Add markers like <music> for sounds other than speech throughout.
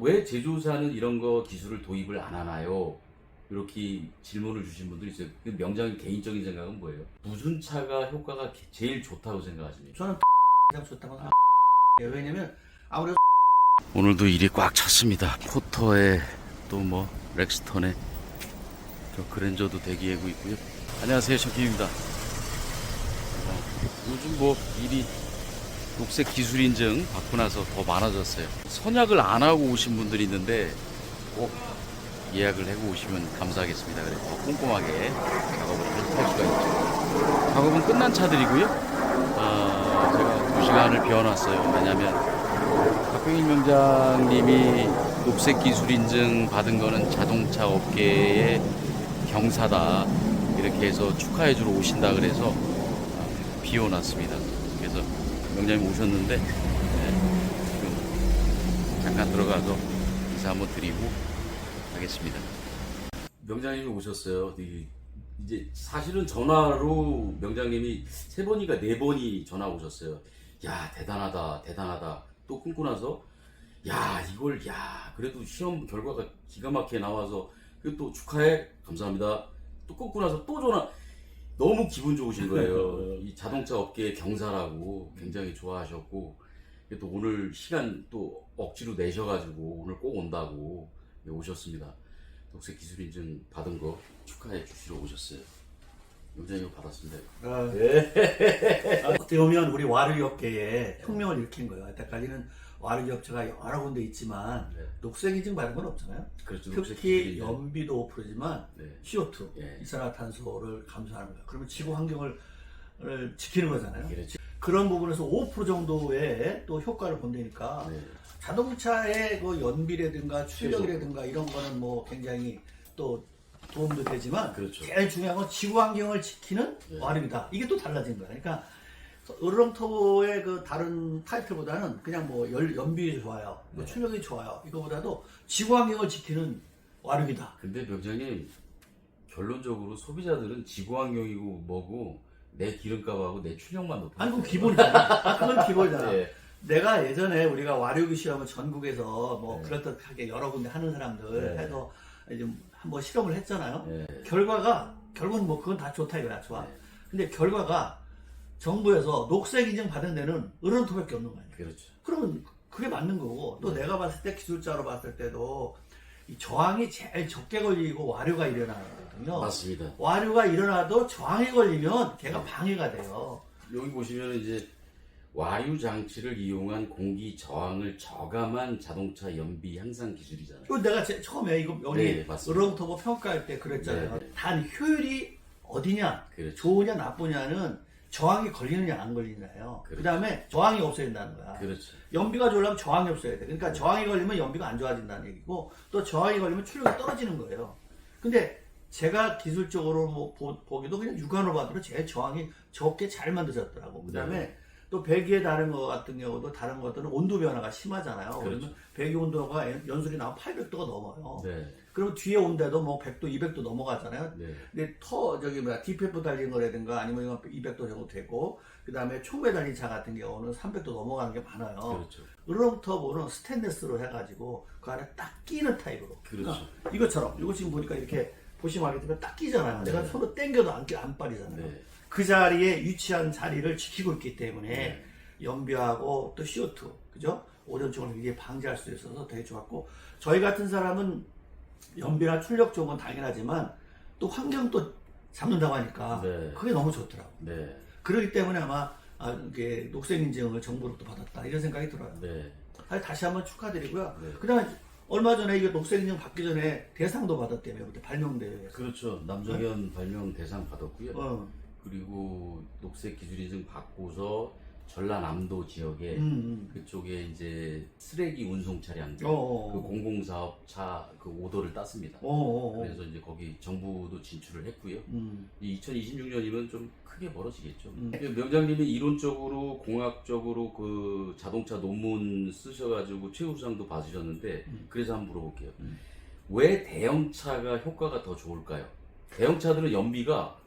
왜 제조사는 이런 거 기술을 도입을 안 하나요? 이렇게 질문을 주신 분들이 있어요. 그 명장님 개인적인 생각은 뭐예요? 무슨 차가 효과가 게- 제일 좋다고 생각하십니까? 저는 가장 좋다고 생각해요. 왜냐면 아무래도 오늘도 일이 꽉 찼습니다. 포터에 또 뭐 렉스턴에 저 그랜저도 대기하고 있고요. 안녕하세요, 저기입니다. 요즘 뭐 일이 녹색 기술 인증 받고 나서 더 많아졌어요. 선약을 안 하고 오신 분들이 있는데 꼭 예약을 하고 오시면 감사하겠습니다. 그래서 더 꼼꼼하게 작업을 할 수가 있죠. 작업은 끝난 차들이고요. 아, 제가 두 시간을 비워놨어요. 왜냐면 박병일 명장님이 녹색 기술 인증 받은 거는 자동차 업계의 경사다 이렇게 해서 축하해 주러 오신다 그래서 아, 비워놨습니다. 명장님 오셨는데 네, 지금 잠깐 들어가서 인사 한번 드리고 하겠습니다. 명장님이 오셨어요. 이- 이제 사실은 전화로 명장님이 세 번인가 네 번이 전화 오셨어요. 야 대단하다 대단하다 또 끊고 나서 야 이걸 야 그래도 시험 결과가 기가 막히게 나와서 그또 축하해 감사합니다 또 끊고 나서 또 전화 너무 기분 좋으신 거예요 <laughs> 이 자동차 업계의 경사라고 굉장히 좋아하셨고 또 오늘 시간 또 억지로 내셔가지고 오늘 꼭 온다고 오셨습니다 녹색 기술 인증 받은 거 축하해 주시러 오셨어요 영장님 받았습니다 어, 네. 어떻게 보면 우리 와르기 업계에 혁명을 일으킨 거예요. 이때까지는 와르기 업체가 여러 군데 있지만 네. 녹색 인증 받은 건 없잖아요. 그렇죠 녹색 특히 인증. 연비도 5%지만 네. CO2, 예. 이산화탄소를 감소하는 거예요. 그러면 지구 환경을 을 지키는 거잖아요. 그렇죠 그런 부분에서 5% 정도의 또 효과를 본다니까 네. 자동차의 그 연비라든가 출력이라든가 이런 거는 뭐 굉장히 또 도움도 되지만 그렇죠. 제일 중요한 건 지구 환경을 지키는 네. 와름이다. 이게 또 달라진 거야. 그러니까 으르렁터보의 그 다른 타이틀보다는 그냥 뭐 열, 연비 좋아요, 뭐 네. 출력이 좋아요. 이거보다도 지구 환경을 지키는 와름이다. 근데 병장님 결론적으로 소비자들은 지구환경이고 뭐고 내 기름값하고 내 출력만 높아. 아니, 그건 기본이잖아. 그건 기본이잖아. 예. <laughs> 내가 예전에 우리가 와류기 시험을 전국에서 뭐 네. 그렇듯하게 여러 군데 하는 사람들 네. 해서 이제 한번 실험을 했잖아요. 예. 결과가 결국은 뭐 그건 다 좋다 이거야 좋아. 네. 근데 결과가 정부에서 녹색 인증 받은 데는 으른토밖에 없는 거야. 그렇죠. 그러면 그게 맞는 거고 또 네. 내가 봤을 때 기술자로 봤을 때도 이 저항이 제일 적게 걸리고 와류가 일어나거든요. 맞습니다. 와류가 일어나도 저항이 걸리면 걔가 방해가 돼요. 여기 보시면 이제 와유 장치를 이용한 공기 저항을 저감한 자동차 연비 향상 기술이잖아요. 이거 내가 제- 처음에 이거 여기 네, 맞습니다. 으르렁터보 평가할 때 그랬잖아요. 네, 네. 단 효율이 어디냐, 그렇죠. 좋으냐 나쁘냐는 저항이 걸리느냐 안 걸리느냐요. 그렇죠. 그 다음에 저항이 없어야 된다는 거야. 그렇죠. 연비가 좋으려면 저항이 없어야 돼. 그러니까 저항이 걸리면 연비가 안 좋아진다는 얘기고 또 저항이 걸리면 출력이 떨어지는 거예요. 근데 제가 기술적으로 뭐 보, 보기도 그냥 육안으로 봐도 제일 저항이 적게 잘 만들어졌더라고. 그 다음에 네. 또 배기에 다른 거 같은 경우도 다른 것들은 온도 변화가 심하잖아요. 그렇죠. 배기 온도가 연- 연술이 나면 800도가 넘어요. 네. 그러면 뒤에 온데도 뭐 100도, 200도 넘어가잖아요. 네. 근데 터 저기 뭐야 DPF 달린 거라든가 아니면 이건 200도 정도 되고 그 다음에 총배 달린 차 같은 경우는 300도 넘어가는 게 많아요. 그렇죠. 으렁터보는 스테인레스로 해가지고 그 안에 딱 끼는 타입으로. 그렇죠. 그러니까 이것처럼 이거 지금 보니까 이렇게 보시면 알겠지만 딱 끼잖아요. 내가 네. 손으로 당겨도 안, 끼- 안 빠지잖아요. 네. 그 자리에 위치한 자리를 지키고 있기 때문에 네. 연비하고 또 CO2 그죠? 오존층을 이게 방지할 수 있어서 되게 좋았고 저희 같은 사람은 연비나 출력 좋은 건 당연하지만 또 환경도 잡는다고 하니까 네. 그게 너무 좋더라고. 네. 그렇기 때문에 아마 아, 이게 녹색 인증을 정부로부터 받았다 이런 생각이 들어요. 네. 아니, 다시 한번 축하드리고요. 네. 그다음에 얼마 전에 이게 녹색 인증 받기 전에 대상도 받았다며 그때 발명 대회에서. 그렇죠. 남정현 발명 대상 받았고요. 어, 그리고 녹색 기술 인증 받고서 전라남도 지역에 음, 음. 그쪽에 이제 쓰레기 운송 차량들 어, 어, 그 어. 공공사업 차 그 오더를 땄습니다. 어, 어, 어. 그래서 이제 거기 정부도 진출을 했고요. 음. 이 2026년이면 좀 크게 벌어지겠죠. 음. 명장님이 이론적으로 공학적으로 그 자동차 논문 쓰셔가지고 최우수상도 받으셨는데 음. 그래서 한번 물어볼게요. 음. 왜 대형차가 효과가 더 좋을까요? 대형차들은 연비가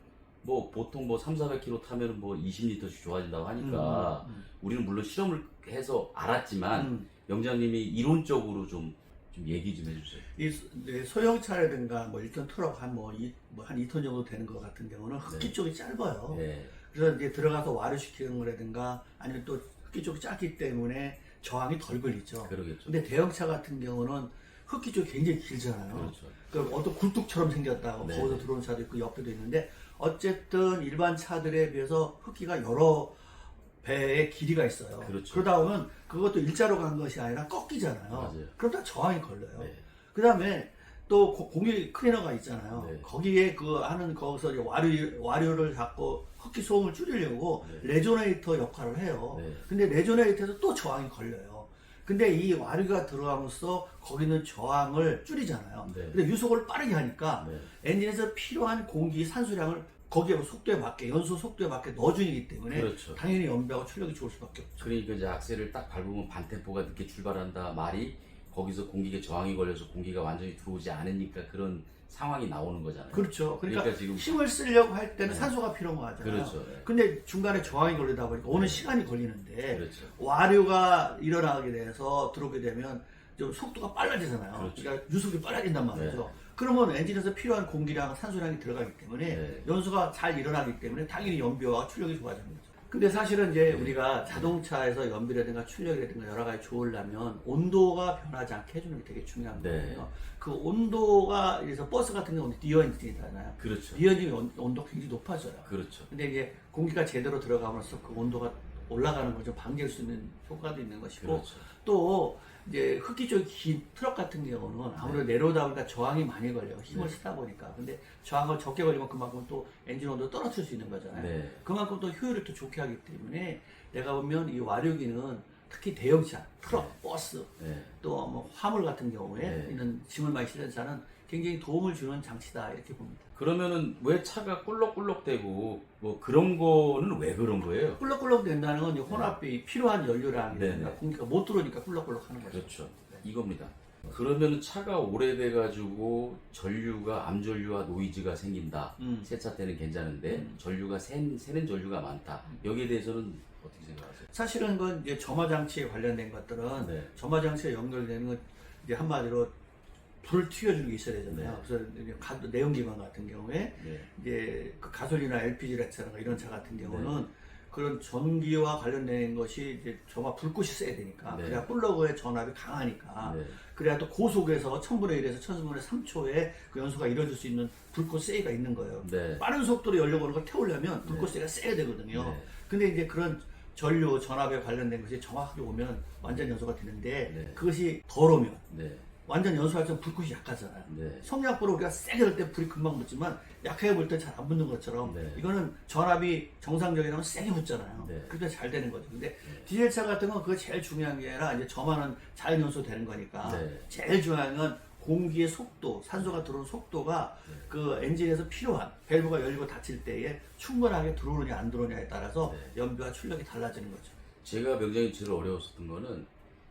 뭐 보통 뭐 3, 400km 타면은 뭐 20리터씩 좋아진다고 하니까 음, 우리는 물론 실험을 해서 알았지만 음. 명장님이 이론적으로 좀 좀 얘기 좀 해주세요. 이 소- 네, 소형차라든가 뭐 1톤 트럭 한 뭐 한 2톤 정도 되는 것 같은 경우는 흡기 네. 쪽이 짧아요. 네. 그래서 이제 들어가서 와류시키는 거라든가 아니면 또 흡기 쪽이 짧기 때문에 저항이 덜 걸리죠. 그러겠죠. 근데 대형차 같은 경우는 흡기 쪽이 굉장히 길잖아요. 그렇죠. 그 어떤 굴뚝처럼 생겼다고 네. 거기서 들어온 차도 있고 옆에도 있는데 어쨌든 일반 차들에 비해서 흡기가 여러 배의 길이가 있어요. 그렇죠. 러다 보면 그것도 일자로 간 것이 아니라 꺾이잖아요. 맞아요. 그러다 저항이 걸려요. 네. 그 다음에 또 고- 공기 클리너가 있잖아요. 네. 거기에 그 하는 거기서 와류, 와류를 잡고 흡기 소음을 줄이려고 네. 레조네이터 역할을 해요. 네. 근데 레조네이터에서 또 저항이 걸려요. 근데 이 와류가 들어가면서 거기는 저항을 줄이잖아요. 네. 근데 유속을 빠르게 하니까 네. 엔진에서 필요한 공기 산수량을 거기에 속도에 맞게 연소 속도에 맞게 넣어주기 때문에 그렇죠. 당연히 연비하고 출력이 좋을 수밖에 없죠. 그러니까 이제 악셀을 딱 밟으면 반템포가 늦게 출발한다 말이 거기서 공기가 저항이 걸려서 공기가 완전히 들어오지 않으니까 그런 상황이 나오는 거잖아요. 그렇죠. 그러니까, 그러니까 지금- 힘을 쓰려고 할 때는 네. 산소가 필요한 거잖아요. 그렇죠. 네. 근데 중간에 저항이 걸리다 보니까 오는 네. 시간이 걸리는데 그렇죠. 와류가 일어나게 돼서 들어오게 되면 좀 속도가 빨라지잖아요. 그렇죠. 그러니까 유속이 빨라진단 말이죠. 네. 그러면 엔진에서 필요한 공기량, 산소량이 들어가기 때문에 네. 연소가 잘 일어나기 때문에 당연히 연비와 출력이 좋아지는 거죠. 근데 사실은 이제 네. 우리가 자동차에서 연비라든가 출력이라든가 여러 가지 좋으려면 온도가 변하지 않게 해주는 게 되게 중요한 네. 거거든요. 그 온도가 그래서 버스 같은 경우는 디어 엔진이잖아요. 그렇죠. 디어 엔진이 온- 온도가 굉장히 높아져요. 그렇죠. 근데 이제 공기가 제대로 들어가면서 그 온도가 올라가는 걸좀 방지할 수 있는 효과도 있는 것이고 그렇죠. 또 이제 흡기 쪽이 긴 트럭 같은 경우는 아무래도 내려오다 보니까 저항이 많이 걸려요. 힘을 네. 쓰다 보니까. 근데 저항을 적게 걸리면 그만큼 또 엔진 온도 떨어뜨릴 수 있는 거잖아요. 네. 그만큼 또 효율을 또 좋게 하기 때문에 내가 보면 이 와류기는 특히 대형차, 트럭, 버스 네. 또뭐 화물 같은 경우에 네. 있는 짐을 많이 실는 차는 굉장히 도움을 주는 장치다 이렇게 봅니다. 그러면은 왜 차가 꿀럭꿀럭대고 뭐 그런 거는 왜 그런 거예요? 꿀럭꿀럭 된다는 건 혼합이 필요한 연료량이 네, 네. 공기가 못 들어오니까 꿀럭꿀럭 하는 거죠. 그렇죠. 이겁니다. 그러면 차가 오래돼 가지고 전류가 암전류와 노이즈가 생긴다. 음. 새 차 때는 괜찮은데 음. 전류가 새, 새는 전류가 많다. 여기에 대해서는 어떻게 생각하세요? 사실은 그 이제 점화 장치에 관련된 것들은 네. 점화 장치에 연결되는 건 이제 한마디로 불을 튀겨주는 게 있어야 되잖아요. 네. 그래서 이제 가- 내연기관 같은 경우에 네. 이제 그 가솔리나 LPG라든가 이런 차 같은 경우는 네. 그런 전기와 관련된 것이 이제 점화 불꽃이 세야 되니까 네. 그래야 플러그의 전압이 강하니까 네. 그래야 또 고속에서 1000분의 1에서 1000분의 3초에 그 연소가 이루어질 수 있는 불꽃 세기가 있는 거예요. 네. 빠른 속도로 연료 거는 걸 태우려면 불꽃 세기가 세야 되거든요. 네. 근데 이제 그런 전류, 전압에 관련된 것이 정확하게 오면 완전 연소가 되는데 네. 그것이 덜 오면 네. 완전 연소할 때는 불꽃이 약하잖아요. 네. 성약불을 우리가 세게 할 때 불이 금방 붙지만 약하게 불 때 잘 안 붙는 것처럼 네. 이거는 전압이 정상적이라면 세게 붙잖아요. 네. 그러니까 잘 되는 거죠. 근데 디젤차 같은 건 그거 제일 중요한 게 아니라 이제 저만은 자연 연소 되는 거니까 네. 제일 중요한 건 공기의 속도, 산소가 들어오는 속도가 네. 그 엔진에서 필요한 밸브가 열리고 닫힐 때에 충분하게 들어오느냐 안 들어오느냐에 따라서 네. 연비와 출력이 달라지는 거죠. 제가 굉장히 제일 어려웠었던 거는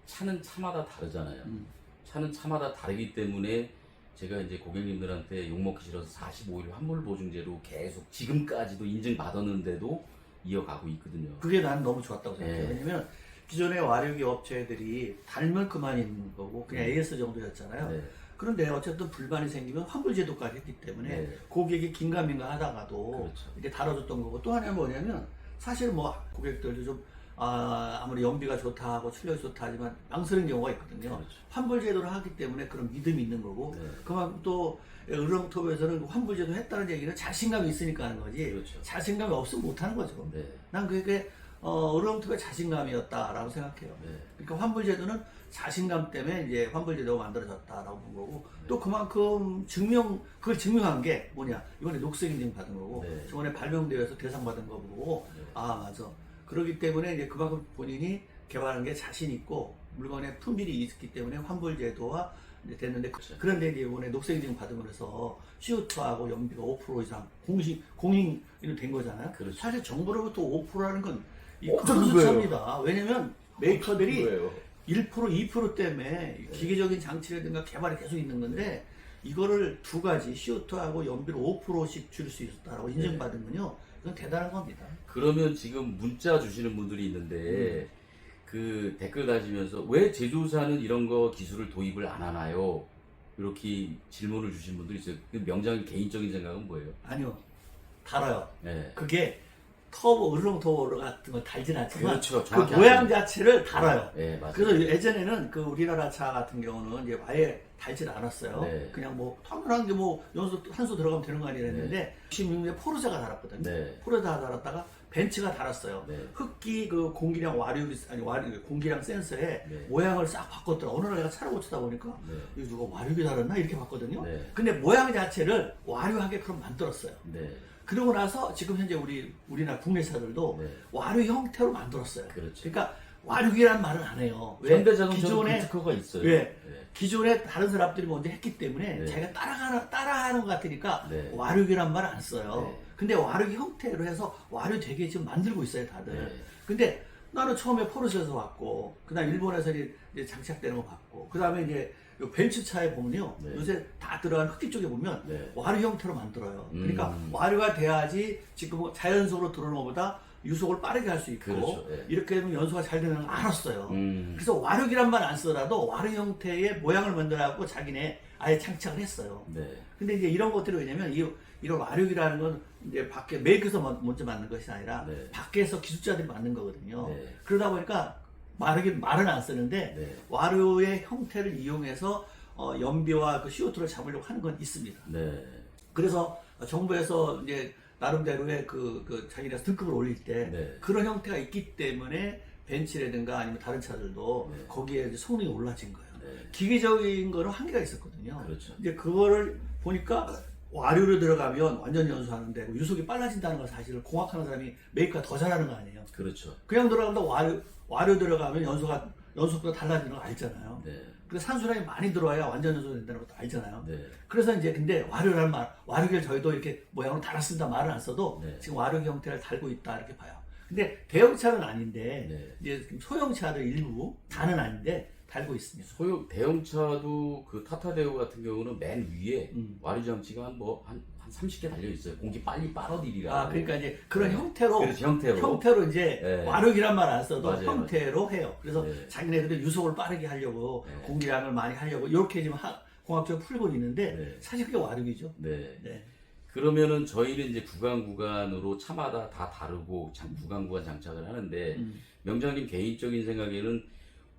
차는 차마다 다르잖아요. 음. 차는 차마다 다르기 때문에 제가 이제 고객님들한테 욕먹기 싫어서 45일 환불 보증제로 계속 지금까지도 인증받았는데도 이어가고 있거든요. 그게 난 너무 좋았다고 생각해요. 네. 왜냐면 기존의 와류기 업체들이 달면 그만인 거고 그냥 네. AS 정도였잖아요. 네. 그런데 어쨌든 불만이 생기면 환불 제도까지 했기 때문에 네. 고객이 긴가민가 하다가도 그렇죠. 이게 다뤄줬던 거고 또 하나는 뭐냐면 사실 뭐 고객들도 좀 아, 아무리 연비가 좋다 하고 출력이 좋다 하지만 망설이는 경우가 있거든요. 그렇죠. 환불 제도를 하기 때문에 그런 믿음이 있는 거고 네. 그만큼 또 의령톱에서는 환불 제도 했다는 얘기는 자신감이 있으니까 하는 거지 그렇죠. 자신감이 없으면 못하는 거죠. 네. 난 그게 어, 의령톱의 자신감이었다라고 생각해요. 네. 그러니까 환불 제도는 자신감 때문에 이제 환불 제도가 만들어졌다라고 본 거고 네. 또 그만큼 증명 그걸 증명한 게 뭐냐 이번에 녹색 인증 받은 거고 네. 저번에 발명대회에서 대상 받은 거 보고 네. 아 맞아 그렇기 때문에 이제 그만큼 본인이 개발한 게 자신 있고 물건에 품질이 있기 때문에 환불 제도와 됐는데 그렇죠. 그런데 이제 이번에 녹색 인증 거라서 CO2하고 연비가 5% 이상 공식 공인이 된 거잖아요. 그렇죠. 사실 정부로부터 5%라는 건이 엄청. 숫자입니다. 왜냐면 메이커들이 그거예요. 1% 2% 때문에 기계적인 장치라든가 개발이 계속 있는 건데 이거를 두 가지 CO2하고 연비를 5%씩 줄일 수 있었다라고 인정받은 건요. 이건 대단한 겁니다. 그러면 지금 문자 주시는 분들이 있는데 음. 그 댓글 다시면서 왜 제조사는 이런 거 기술을 도입을 안 하나요? 이렇게 질문을 주신 분들이 있어요. 그 명장님 개인적인 생각은 뭐예요? 아니요. 달아요. 네. 그게 터보, 으르렁 터보 같은 거 달진 않지만 그렇죠. 그 정확히 모양 알죠. 자체를 달아요. 네, 맞아요. 그래서 예전에는 그 우리나라 차 같은 경우는 이제 아예 달질 않았어요. 네. 그냥 뭐 당연한 게 뭐 연소 한수 들어가면 되는 거 아니라 했는데 96년에 포르자가 달았거든요. 네. 포르자가 달았다가 벤츠가 달았어요. 네. 흡기 그 공기량 와류 아니 와류 공기량 센서에 네. 모양을 싹 바꿨더라. 어느 날 내가 차를 고치다 보니까 네. 이거 누가 와류기 달았나 이렇게 봤거든요. 네. 근데 모양 자체를 와류하게 그럼 만들었어요. 네. 그러고 나서 지금 현재 우리 우리나라 국내 차들도 네. 와류 형태로 만들었어요. 그렇죠. 그러니까 와류기란 말은 안 해요. 왜? 현대자동차도 기존에 그 특허가 있어요. 왜? 네. 기존에 다른 사람들이 먼저 했기 때문에 네. 자기가 따라가는 따라하는 것 같으니까 네. 와류기란 말 안 써요. 네. 근데 와류기 형태로 해서 와류 되게 지금 만들고 있어요, 다들. 네. 근데 나는 처음에 포르쉐에서 왔고, 그다음 일본에서 이제 장착되는 거 봤고, 그다음에 이제 요 벤츠 차에 보면요, 네. 요새 다 들어간 흡기 쪽에 보면 네. 와류 형태로 만들어요. 그러니까 음. 와류가 돼야지 지금 뭐 자연속으로 들어오는 것보다 유속을 빠르게 할 수 있고 그렇죠. 네. 이렇게 되면 연소가 잘 되는 걸 알았어요. 음. 그래서 와류기란 말 안 쓰더라도 와류 형태의 모양을 만들어갖고 자기네 아예 장착을 했어요. 네. 근데 이제 이런 것들이 왜냐면 이, 이런 와류기라는 건 이제 밖에 메이커에서 먼- 먼저 만든 것이 아니라 네. 밖에서 기술자들이 만든 거거든요. 네. 그러다 보니까 마르기 말은 안 쓰는데 네. 와류의 형태를 이용해서 어, 연비와 그 CO2를 잡으려고 하는 건 있습니다. 네. 그래서 정부에서 이제 나름대로의 그, 그 자기네가 등급을 올릴 때 네. 그런 형태가 있기 때문에 벤츠라든가 아니면 다른 차들도 네. 거기에 이제 성능이 올라진 거예요. 네. 기계적인 거는 한계가 있었거든요. 그렇죠. 이제 그거를 보니까 와류를 들어가면 완전 연소하는데 그 유속이 빨라진다는 건 사실 공학하는 사람이 메이커가 더 잘하는 거 아니에요. 그렇죠. 그냥 들어간다 와류 와류 들어가면 연소가 연속보다 달라지는 거 알잖아요. 네. 근데 산수량이 많이 들어와야 완전 연소 된다는 것도 알잖아요. 네. 그래서 이제 근데 와류라는 말, 와류기를 저희도 이렇게 모양으로 달았습니다 말을 안 써도 네. 지금 와류기 형태를 달고 있다 이렇게 봐요. 근데 대형차는 아닌데 네. 이제 소형차들 일부 다는 아닌데 달고 있습니다. 소형 대형차도 그 타타데오 같은 경우는 맨 위에 음. 와류 장치가 한뭐한한 30개 달려 있어요. 공기 빨리 빨아들이라. 아 그러니까 이제 그런 네. 형태로 그래서 형태로. 형태로 이제 네. 와류기란 말 안 써도 맞아요, 형태로 해요. 그래서 네. 자기네들이 유속을 빠르게 하려고 네. 공기량을 많이 하려고 이렇게 지금 하- 공학적으로 풀고 있는데 네. 사실 그게 와류기죠. 네. 네. 그러면은 저희는 이제 구간 구간으로 차마다 다 다르고 장, 구간 구간 장착을 하는데 음. 명장님 개인적인 생각에는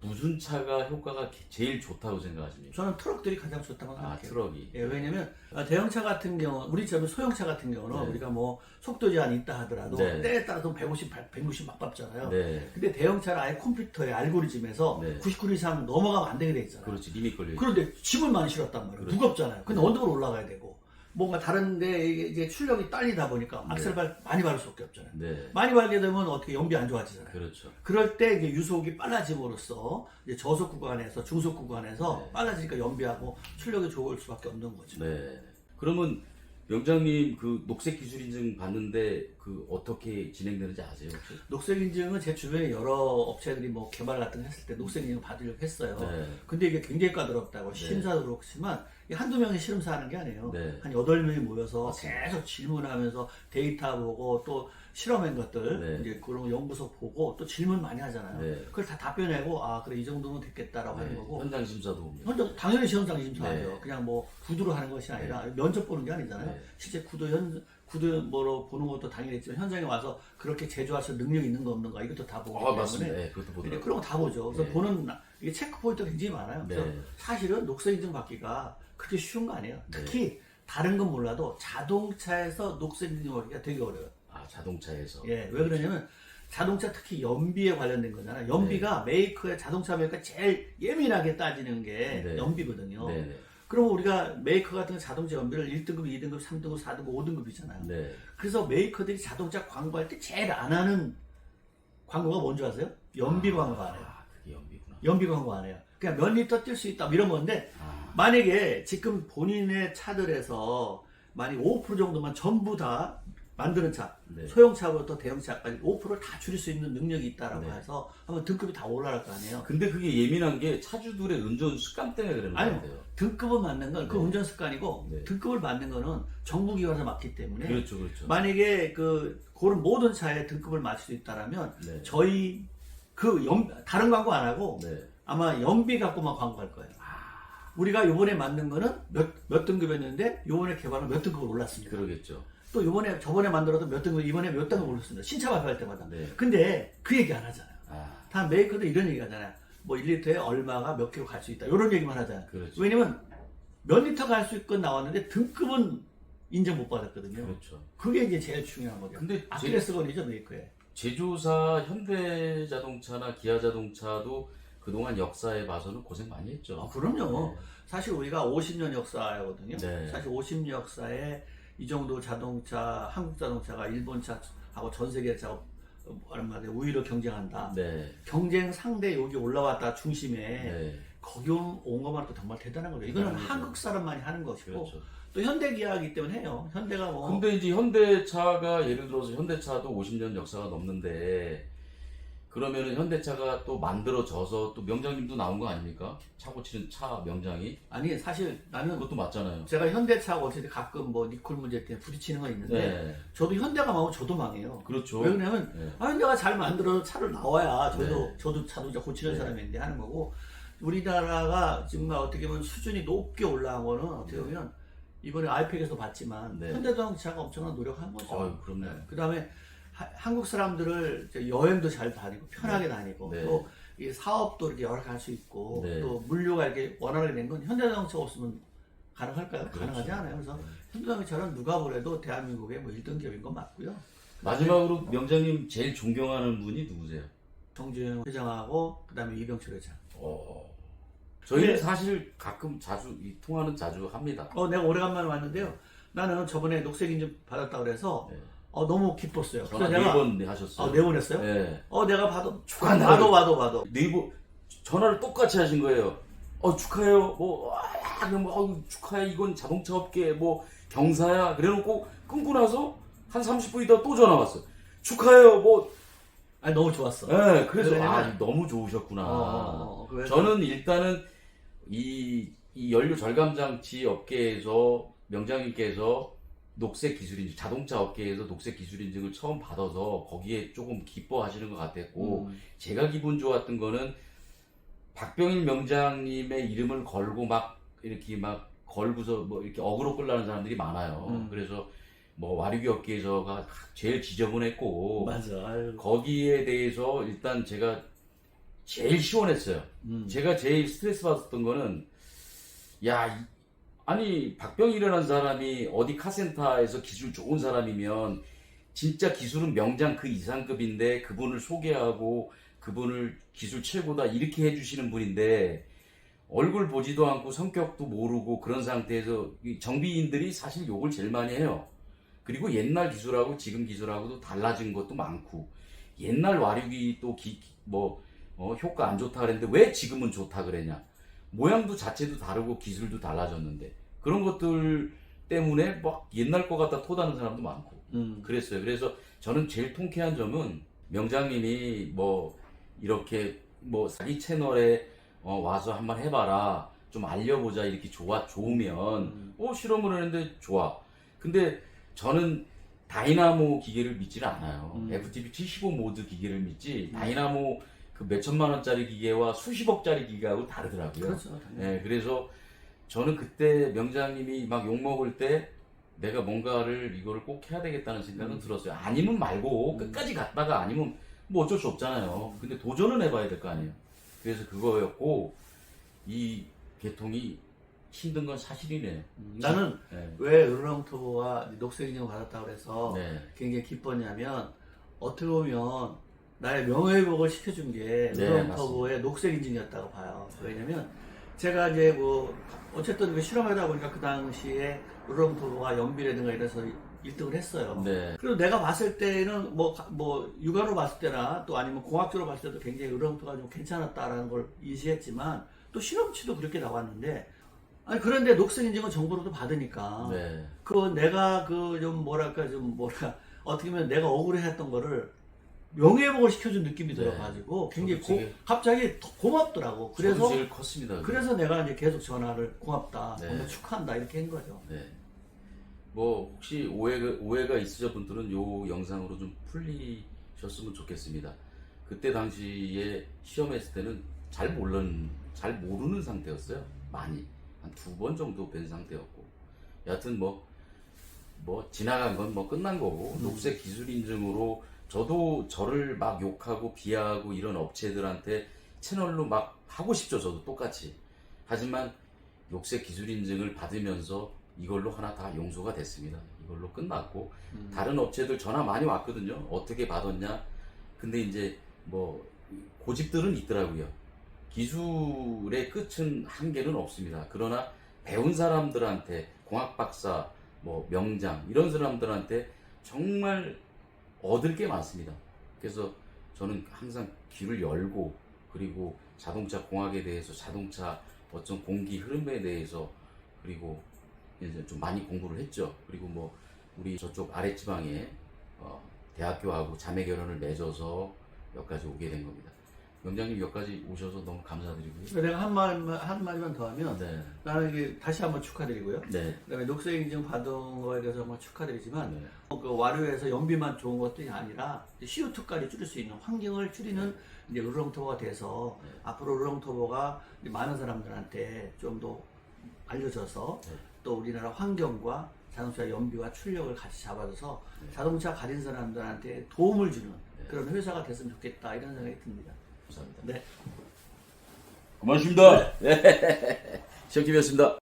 무슨 차가 효과가 게- 제일 좋다고 생각하십니까? 저는 트럭들이 가장 좋다고 아 생각해요. 트럭이. 예, 왜냐면 아, 대형차 같은 경우 우리처럼 소형차 같은 경우는 네. 우리가 뭐 속도 제한이 있다 하더라도 네. 때에 따라서 150, 160 막 밟잖아요. 네. 근데 대형차는 아예 컴퓨터의 알고리즘에서 네. 99 이상 넘어가면 안 되게 돼 있잖아요. 그렇지 리밋 걸려. 그런데 짐을 많이 실었단 말이에요. 그렇죠. 무겁잖아요. 근데 네. 언덕으로 올라가야 되고 뭔가 다른데 이게 이제 출력이 딸리다 보니까 악셀 발 많이 밟을 수밖에 없잖아요. 네. 많이 밟게 되면 어떻게 연비 안 좋아지잖아요. 그렇죠. 그럴 때 이게 유속이 빨라짐으로써 이제 저속 구간에서 중속 구간에서 네. 빨라지니까 연비하고 출력이 좋을 수밖에 없는 거죠. 네. 그러면 명장님 그 녹색 기술 인증 받는데 그 어떻게 진행되는지 아세요 혹시? 녹색 인증은 제 주변에 여러 업체들이 뭐 개발 같은 거 했을 때 녹색 인증 받으려고 했어요. 네. 근데 이게 굉장히 까다롭다고 네. 심사도 그렇지만 이게 한두 명이 실험사 하는 게 아니에요. 네. 한 여덟 명이 모여서 맞습니다. 계속 질문하면서 데이터 보고 또 실험한 것들 네. 이제 그런 연구소 보고 또 질문 많이 하잖아요. 네. 그걸 다 답변하고 아 그래 이 정도면 됐겠다라고 하는 네. 거고 현장 심사도 옵니다. 현장 당연히 시험장 심사하죠. 네. 그냥 뭐 구두로 하는 것이 아니라 면접 보는 게 아니잖아요. 네. 실제 구두 현 구두 뭐로 보는 것도 당연했지만 현장에 와서 그렇게 제조할 능력이 있는 거 없는가 이것도 다 보기 아 때문에 맞습니다. 네, 그것도 네, 보더라고요. 그런 거 다 보죠. 그래서 네. 보는 나- 이게 체크 포인트가 굉장히 많아요. 그래서 네. 사실은 녹색 인증 받기가 그렇게 쉬운 거 아니에요. 네. 특히 다른 건 몰라도 자동차에서 녹색 인증 받기가 되게 어려워요. 아 자동차에서. 예, 왜 그러냐면 자동차 특히 연비에 관련된 거잖아요. 연비가 메이커의 자동차 메이커가 제일 예민하게 따지는 게 네. 연비거든요. 네, 네, 그러면 우리가 메이커 같은 자동차 연비를 1등급, 2등급, 3등급, 4등급, 5등급이잖아요. 네. 그래서 메이커들이 자동차 광고할 때 제일 안 하는 광고가 뭔지 아세요? 연비 광고 안 해요. 아 그게 연비구나. 연비 광고 안 해요. 그냥 몇 리터 뛸 수 있다 뭐 이런 건데 아, 만약에 지금 본인의 차들에서 만약 5% 정도만 전부 다 만드는 차, 네. 소형차부터 대형차까지 5%를 다 줄일 수 있는 능력이 있다라고 네. 해서 한번 등급이 다 올라갈 거 아니에요. 근데 그게 예민한 게 차주들의 운전 습관 때문에 그러는 것 아니요. 등급을 맞는 건그 네. 운전 습관이고 네. 등급을 맞는 거는 정부기관에서 맞기 때문에 그렇죠, 그렇죠. 만약에 그 그런 모든 차에 등급을 맞출 수 있다라면 네. 저희 그 연, 다른 광고 안 하고 네. 아마 연비 갖고만 광고할 거예요. 우리가 요번에 만든 거는 몇, 몇 등급이었는데 요번에 개발은 몇 등급을 올랐습니다. 그러겠죠. 또 요번에 저번에 만들어도 몇 등급 이번에 몇 등급 올랐습니다. 신차 발표할 때마다. 네. 근데 그 얘기 안 하잖아요. 아, 다 메이커도 이런 얘기 하잖아요. 뭐 1리터에 얼마가 몇 킬로 갈 수 있다. 이런 얘기만 하잖아요. 그렇죠. 왜냐면 몇 리터 갈 수 있건 나왔는데 등급은 인정 못 받았거든요. 그렇죠. 그게 이제 제일 중요한 거죠. 근데 제, 아킬레스건이죠 메이커에. 제조사 현대자동차나 기아자동차도 그동안 역사에 봐서는 고생 많이 했죠. 아, 그럼요. 네. 사실 우리가 50년 역사거든요. 네. 사실 50년 역사에 이 정도 자동차, 한국 자동차가 일본 차하고 전 세계 차가 얼마나 우위로 경쟁한다. 네. 경쟁 상대 여기 올라왔다 중심에 네. 거기 온, 온 것만으로 정말 대단한 거죠. 이거는. 한국 사람만이 하는 것이고 그렇죠. 또 현대 기아이기 때문에 해요. 현대가 뭐 근데 이제 현대차가 예를 들어서 현대차도 50년 역사가 넘는데 그러면은 현대차가 또 만들어져서 또 명장님도 나온 거 아닙니까? 차 고 치는 차 명장이 아니 사실 나는 그것도 맞잖아요. 제가 현대차하고 어쨌든 가끔 뭐 니콜 문제 때문에 부딪히는 건 있는데 네, 저도 현대가 망하면 저도 망해요. 그렇죠. 왜 그러냐면 네. 아, 현대가 잘 만들어서 차를 나와야 저도 네. 저도 자동차 고치는 네. 사람인데 하는 거고 우리나라가 정말 어떻게 보면 수준이 높게 올라간 거는 어떻게 보면 이번에 아이팩에서 봤지만 네. 현대자동차가 엄청난 노력한 거죠. 아유, 그럼요. 그 다음에 한국 사람들을 여행도 잘 다니고 편하게 다니고 네. 또이 사업도 이렇게 여러 갈 수 있고 네. 또 물류가 이렇게 원활하게 된 건 현대자동차가 없으면 가능할까요? 그렇죠. 가능하지 않아요. 그래서 네. 현대자동차는 누가 보래도 대한민국의 뭐 1등 기업인 건 맞고요. 마지막으로 명장님 제일 존경하는 분이 누구세요? 정주영 회장하고 그다음에 이병철 회장. 어. 저희는 네. 사실 가끔 자주 이 통화는 자주 합니다. 어 내가 오래간만에 왔는데요. 나는 저번에 녹색 인증 받았다 그래서 네. 어 너무 기뻤어요. 전화 내가 네번 하셨어요. 어, 네번 했어요? 네. 어 내가 봐도 축하한다고. 봐도 봐도 봐도 네번 전화를 똑같이 하신 거예요. 어 축하해요. 뭐 와, 그럼 어, 축하해. 이건 자동차 업계 뭐 경사야. 그래놓고 끊고 나서 한 30분 있다 또 전화 왔어. 축하해요. 뭐. 아니 너무 좋았어. 네, 그래서 왜냐면- 아 너무 좋으셨구나. 어, 어, 어, 그래서- 저는 일단은 이, 이 연료 절감 장치 업계에서 명장님께서 녹색 기술 인증, 자동차 업계에서 녹색 기술 인증을 처음 받아서 거기에 조금 기뻐하시는 것 같았고 음. 제가 기분 좋았던 거는 박병일 명장님의 이름을 걸고 막 이렇게 막 걸고서 뭐 이렇게 어그로 끌라는 사람들이 많아요. 음. 그래서 뭐 와류기 업계에서가 제일 지저분했고 맞아. 아유. 거기에 대해서 일단 제가 제일 시원했어요. 음. 제가 제일 스트레스 받았던 거는 야 이- 아니 박병일이라는 사람이 어디 카센터에서 기술 좋은 사람이면 진짜 기술은 명장 그 이상급인데 그분을 소개하고 그분을 기술 최고다 이렇게 해주시는 분인데 얼굴 보지도 않고 성격도 모르고 그런 상태에서 이 정비인들이 사실 욕을 제일 많이 해요. 그리고 옛날 기술하고 지금 기술하고도 달라진 것도 많고 옛날 와류기 또뭐 어, 효과 안 좋다 그랬는데 왜 지금은 좋다 그랬냐? 모양도 자체도 다르고 기술도 달라졌는데 그런 것들 때문에 막 옛날 거 갖다 토다는 사람도 많고 음. 그랬어요. 그래서 저는 제일 통쾌한 점은 명장님이 뭐 이렇게 뭐 자기 채널에 어, 와서 한번 해봐라 좀 알려보자 이렇게 좋아 좋으면 음. 어 실험을 했는데 좋아. 근데 저는 다이나모 기계를 믿지는 않아요. 음. FTP 75 모드 기계를 믿지 다이나모 그 몇천만 원짜리 기계와 수십억짜리 기계하고 다르더라고요. 그렇죠. 네, 그래서 저는 그때 명장님이 막 욕먹을 때 내가 뭔가를 이거를 꼭 해야 되겠다는 생각은 음. 들었어요. 아니면 말고 음. 끝까지 갔다가 아니면 뭐 어쩔 수 없잖아요. 근데 도전은 해봐야 될 거 아니에요. 그래서 그거였고 이 개통이 힘든 건 사실이네. 음. 나는 네. 왜 으르렁토보가 녹색 인증 받았다고 그래서 네. 굉장히 기뻤냐면 어떻게 보면 나의 명예회복을 시켜준 게 네, 으르렁토보의 녹색 인증이었다고 봐요. 왜냐면 제가 이제 뭐 어쨌든 실험하다 보니까 그 당시에 으르렁토보가 연비라든가 이래서 1등을 했어요. 네. 그리고 내가 봤을 때는 뭐, 가- 뭐, 육안으로 봤을 때나 또 아니면 공학적으로 봤을 때도 굉장히 으렁토가 좀 괜찮았다라는 걸 인지했지만 또 실험치도 그렇게 나왔는데 아니, 그런데 녹색 인증은 정부로도 받으니까 네. 그 내가 그 좀 뭐랄까 좀 뭐라 어떻게 보면 내가 억울해 했던 거를 명예회복을 시켜준 느낌이 네. 들어가지고 굉장히 저도 고, 갑자기 더 고맙더라고. 그래서 저도 제일 컸습니다. 그래서 내가 이제 계속 전화를 고맙다, 네. 정말 축하한다 이렇게 한 거죠. 네. 뭐 혹시 오해가, 오해가 있으신 분들은 요 영상으로 좀 풀리셨으면 좋겠습니다. 그때 당시에 시험했을 때는 잘 모르는 잘 모르는 상태였어요. 많이 한 두 번 정도 뵌 상태였고 여하튼 뭐 뭐 지나간 건 뭐 끝난 거고 녹색 기술 인증으로 저도 저를 막 욕하고 비하하고 이런 업체들한테 채널로 막 하고 싶죠 저도 똑같이. 하지만 녹색 기술 인증을 받으면서 이걸로 하나 다 용서가 됐습니다. 이걸로 끝났고 다른 업체들 전화 많이 왔거든요. 어떻게 받았냐? 근데 이제 뭐 고집들은 있더라고요. 기술의 끝은 한계는 없습니다. 그러나 배운 사람들한테 공학 박사 뭐 명장 이런 사람들한테 정말 얻을 게 많습니다. 그래서 저는 항상 귀를 열고 그리고 자동차 공학에 대해서 자동차 어떤 공기 흐름에 대해서 그리고 이제 좀 많이 공부를 했죠. 그리고 뭐 우리 저쪽 아랫지방에 어, 대학교하고 자매 결혼을 맺어서 여기까지 오게 된 겁니다. 명장님 여기까지 오셔서 너무 감사드리고요. 내가 한 말만 한 마디만 더 하면 네, 나는 이게 다시 한번 축하드리고요. 네, 그다음에 녹색 인증 받은 거에 대해서 정말 축하드리지만 네. 그 와류에서 연비만 좋은 것들이 아니라 CO2까지 줄일 수 있는 환경을 줄이는 이제 르렁터보가 돼서 네. 앞으로 르렁터보가 많은 사람들한테 좀 더 알려져서 네. 또 우리나라 환경과 자동차 연비와 출력을 같이 잡아줘서 네. 자동차 가진 사람들한테 도움을 주는 그런 회사가 됐으면 좋겠다 이런 생각이 듭니다. 감사합니다. 네. 고맙습니다. <laughs> 시험 기회였습니다.